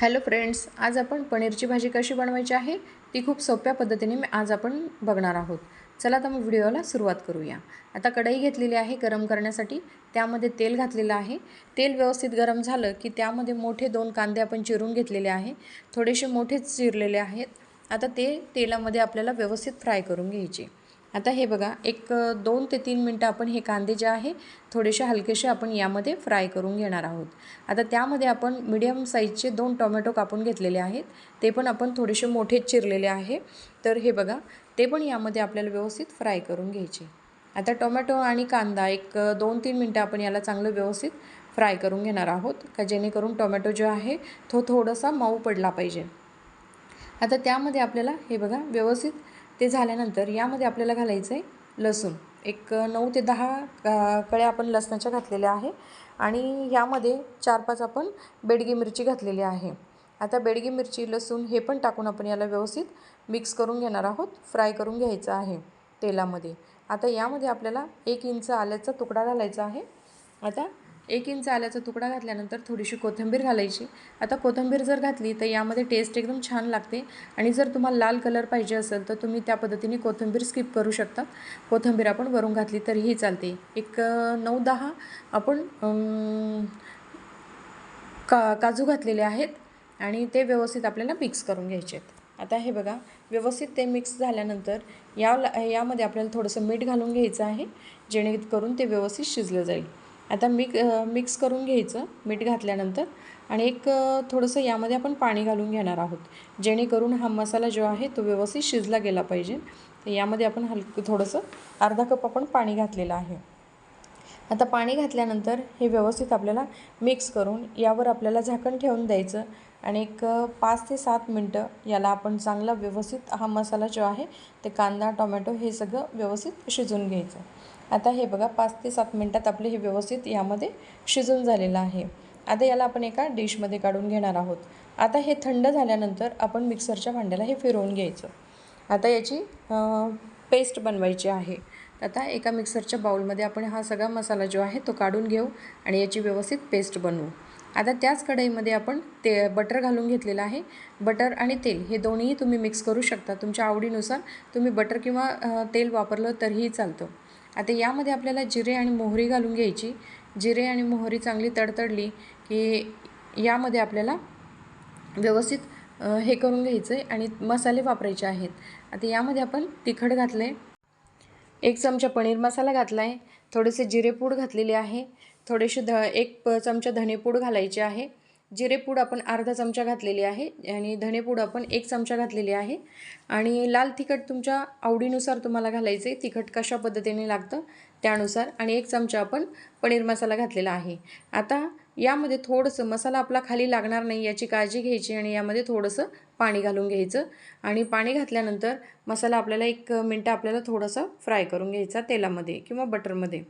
Hello friends आज आपण पनीरची भाजी कशी बनवायची आहे ती खूप सोप्या पद्धतीने मी आज आपण बघणार आहोत. चला तर मग व्हिडिओला सुरुवात करूया. आता कढई घेतलेली आहे गरम करण्यासाठी त्यामध्ये तेल घातलेलं आहे. तेल व्यवस्थित गरम झालं की त्यामध्ये मोठे दोन कांदे आपण चिरून घेतलेले आहे. थोडेसे मोठेच चिरलेले आहेत. आता ते तेलामध्ये आपल्याला व्यवस्थित फ्राय करून घ्यायचे. आता हे बघा एक दोन ते तीन मिनटं आपण हे कांदे जे आहे थोडेसे हलकेसे आपण यामध्ये फ्राय करून घेणार आहोत. आता त्यामध्ये आपण मिडियम साईजचे दोन टोमॅटो कापून घेतलेले आहेत. ते पण आपण थोडेसे मोठेच चिरलेले आहे. तर हे बघा ते पण यामध्ये आपल्याला व्यवस्थित फ्राय करून घ्यायचे. आता टोमॅटो आणि कांदा एक दोन तीन मिनटं आपण याला चांगलं व्यवस्थित फ्राय करून घेणार आहोत का जेणेकरून टोमॅटो जो आहे तो थोडासा मऊ पडला पाहिजे. आता त्यामध्ये आपल्याला हे बघा व्यवस्थित ते झाल्यानंतर यामध्ये आपल्याला घालायचं आहे लसूण. एक नऊ ते दहा कळ्या आपण लसणाच्या घातलेल्या आहे आणि यामध्ये चार पाच आपण बेडगी मिरची घातलेली आहे. आता बेडगी मिरची लसूण हे पण टाकून आपण याला व्यवस्थित मिक्स करून घेणार आहोत. फ्राय करून घ्यायचं आहे तेलामध्ये. आता यामध्ये आपल्याला एक इंच आल्याचा तुकडा घालायचा आहे. आता एक इंच आल्याचा तुकडा घातल्यानंतर थोडीशी कोथिंबीर घालायची. आता कोथिंबीर जर घातली तर यामध्ये टेस्ट एकदम छान लागते. आणि जर तुम्हाला लाल कलर पाहिजे असेल तर तुम्ही त्या पद्धतीने कोथिंबीर स्किप करू शकता. कोथिंबीर आपण वरून घातली तरीही चालते. एक नऊ दहा आपण का काजू घातलेले आहेत आणि ते व्यवस्थित आपल्याला मिक्स करून घ्यायचे आहेत. आता हे बघा व्यवस्थित ते मिक्स झाल्यानंतर या यामध्ये आपल्याला थोडंसं मीठ घालून घ्यायचं आहे. जेणेकरून ते व्यवस्थित शिजलं जाईल. आता मिक मिक्स करून घ्यायचं मीठ घातल्यानंतर. आणि एक थोडंसं यामध्ये आपण पाणी घालून घेणार आहोत. जेणेकरून हा मसाला जो आहे तो व्यवस्थित शिजला गेला पाहिजे. तर यामध्ये आपण हलकं थोडंसं अर्धा कप आपण पाणी घातलेलं आहे. आता पाणी घातल्यानंतर हे व्यवस्थित आपल्याला मिक्स करून यावर आपल्याला झाकण ठेवून द्यायचं. आणि एक पाच ते सात मिनटं याला आपण चांगला व्यवस्थित हा मसाला जो आहे ते कांदा टोमॅटो हे सगळं व्यवस्थित शिजवून घ्यायचं. आता हे बघा पाच ते सात मिनटात आपले हे व्यवस्थित यामध्ये शिजून झालेलं आहे. आता याला आपण एका डिशमध्ये काढून घेणार आहोत. आता हे थंड झाल्यानंतर आपण मिक्सरच्या भांड्याला हे फिरवून घ्यायचं. आता याची पेस्ट बनवायची आहे. आता एका मिक्सरच्या बाउलमध्ये आपण हा सगळा मसाला जो आहे तो काढून घेऊ आणि याची व्यवस्थित पेस्ट बनवू. आता त्याच कढईमध्ये आपण ते बटर घालून घेतलेलं आहे. बटर आणि तेल हे दोन्हीही तुम्ही मिक्स करू शकता. तुमच्या आवडीनुसार तुम्ही बटर किंवा तेल वापरलं तरीही चालतं. आता यामध्ये आपल्याला जिरे आणि मोहरी घालून घ्यायची. जिरे आणि मोहरी चांगली तडतडली की यामध्ये आपल्याला व्यवस्थित हे करून घ्यायचं आहे आणि मसाले वापरायचे आहेत. आता यामध्ये आपण तिखट घातलं. आहे एक चमचा पनीर मसाला घातला आहे थोडेसे जिरेपूड घातलेले आहे. थोडेसे ध एक प चमचा धनेपूड घालायचे आहे. जिरेपूड आपण अर्धा चमचा घातलेली आहे आणि धनेपूड आपण एक चमचा घातलेली आहे. आणि लाल तिखट तुमच्या आवडीनुसार तुम्हाला घालायचे तिखट कशा पद्धतीने लागतं त्यानुसार आणि एक चमचा आपण पनीर मसाला घातलेला आहे. आता यामध्ये थोडंसं मसाला आपला खाली लागणार नाही याची काळजी घ्यायची आणि यामध्ये थोडंसं पाणी घालून घ्यायचं. आणि पाणी घातल्यानंतर मसाला आपल्याला एक मिनटं आपल्याला थोडंसं फ्राय करून घ्यायचा तेलामध्ये किंवा बटरमध्ये.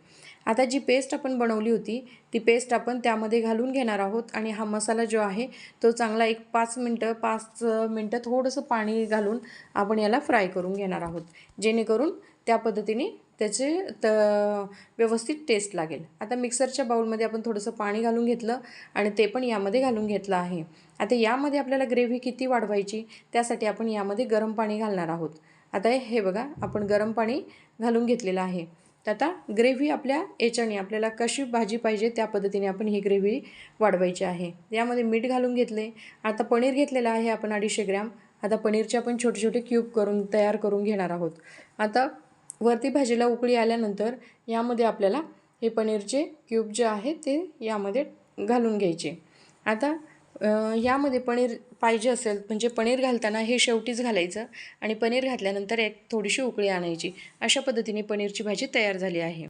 आता जी पेस्ट आपण बनवली होती ती पेस्ट आपण त्यामध्ये घालून घेणार आहोत आणि हा मसाला जो आहे तो चांगला एक पाच मिनटं पाच मिनटं थोडंसं पाणी घालून आपण याला फ्राय करून घेणार आहोत. जेणेकरून त्या पद्धतीने त्याचे त व्यवस्थित टेस्ट लागेल. आता मिक्सरच्या बाउलमध्ये आपण थोडंसं पाणी घालून घेतलं आणि ते पण यामध्ये घालून घेतलं आहे. आता यामध्ये आपल्याला ग्रेव्ही किती वाढवायची त्यासाठी आपण यामध्ये गरम पाणी घालणार आहोत. आता हे बघा आपण गरम पाणी घालून घेतलेलं आहे. आता ग्रेव्ही आपल्या याच्याने आपल्याला कशी भाजी पाहिजे त्या पद्धतीने आपण ही ग्रेव्ही वाढवायची आहे. यामध्ये मीठ घालून घेतले. आता पनीर घेतलेलं आहे आपण अडीचशे ग्रॅम. आता पनीरचे आपण छोटे छोटे क्यूब करून तयार करून घेणार आहोत. आता वरती भाजीला उकळी आल्यानंतर यामध्ये आपल्याला हे पनीरचे क्यूब जे आहे ते यामध्ये घालून घ्यायचे. आता यामध्ये पनीर पाहिजे असेल म्हणजे पनीर घालताना हे शेवटीच घालायचं आणि पनीर घातल्यानंतर एक थोडीशी उकळी आणायची. अशा पद्धतीने पनीरची भाजी तयार झाली आहे.